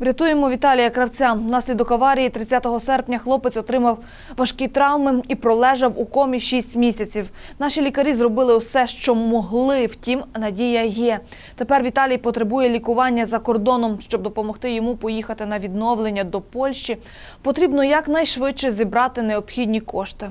Врятуємо Віталія Кравця. Внаслідок аварії 30 серпня хлопець отримав важкі травми і пролежав у комі 6 місяців. Наші лікарі зробили все, що могли. Втім, надія є. Тепер Віталій потребує лікування за кордоном. Щоб допомогти йому поїхати на відновлення до Польщі, потрібно якнайшвидше зібрати необхідні кошти.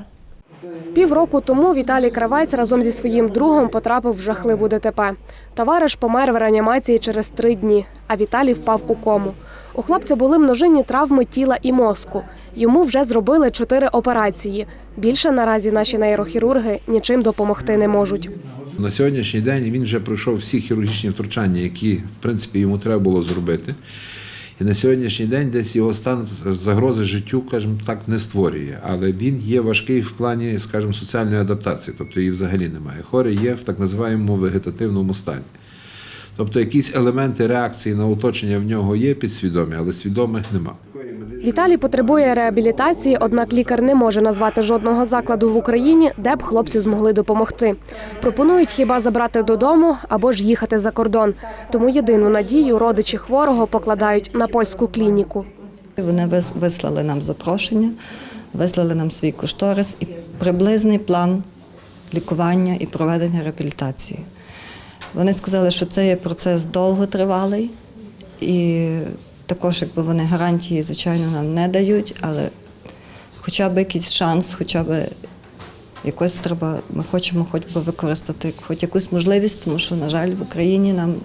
Півроку тому Віталій Кравець разом зі своїм другом потрапив в жахливу ДТП. Товариш помер в реанімації через три дні, а Віталій впав у кому. У хлопця були множинні травми тіла і мозку. Йому вже зробили чотири операції. Більше наразі наші нейрохірурги нічим допомогти не можуть. На сьогоднішній день він вже пройшов всі хірургічні втручання, які в принципі йому треба було зробити. І на сьогоднішній день десь його стан загрози життю, скажімо так, не створює. Але він є важкий в плані, скажімо, соціальної адаптації, тобто її взагалі немає. Хворий є в так називаємому вегетативному стані. Тобто якісь елементи реакції на оточення в нього є підсвідомі, але свідомих нема. Віталій потребує реабілітації, однак лікар не може назвати жодного закладу в Україні, де б хлопцю змогли допомогти. Пропонують хіба забрати додому або ж їхати за кордон. Тому єдину надію родичі хворого покладають на польську клініку. Вони вис- вислали нам запрошення, вислали нам свій кошторис і приблизний план лікування і проведення реабілітації. Вони сказали, що це є процес довготривалий, і також якби вони гарантії, звичайно, нам не дають, але хоча б якийсь шанс, хоча б якось треба, ми хочемо хоч би використати хоч якусь можливість, тому що, на жаль, в Україні нам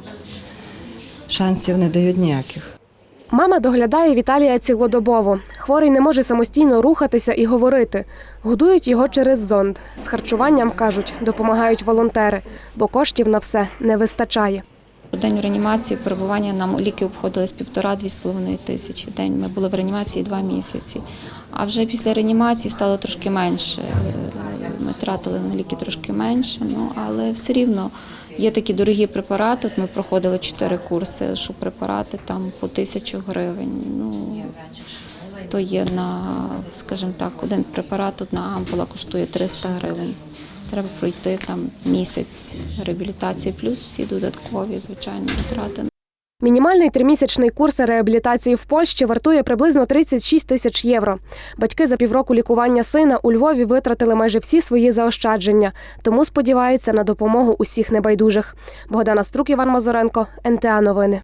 шансів не дають ніяких. Мама доглядає Віталія цілодобово. Хворий не може самостійно рухатися і говорити. Годують його через зонд. З харчуванням кажуть, допомагають волонтери, бо коштів на все не вистачає. У день в реанімації перебування нам ліки обходились півтора-дві з половиною тисячі в день. Ми були в реанімації два місяці. А вже після реанімації стало трошки менше. Ми тратили на ліки трошки менше, ну але все рівно є такі дорогі препарати. От ми проходили чотири курси, що препарати там по тисячу гривень. Ну то є на, скажімо так, один препарат, одна ампула коштує 300 гривень. Треба пройти там місяць реабілітації, плюс всі додаткові, звичайно, витрати. Мінімальний тримісячний курс реабілітації в Польщі вартує приблизно 36 тисяч євро. Батьки за півроку лікування сина у Львові витратили майже всі свої заощадження, тому сподіваються на допомогу усіх небайдужих. Богдана Струк, Іван Мазуренко, НТА Новини.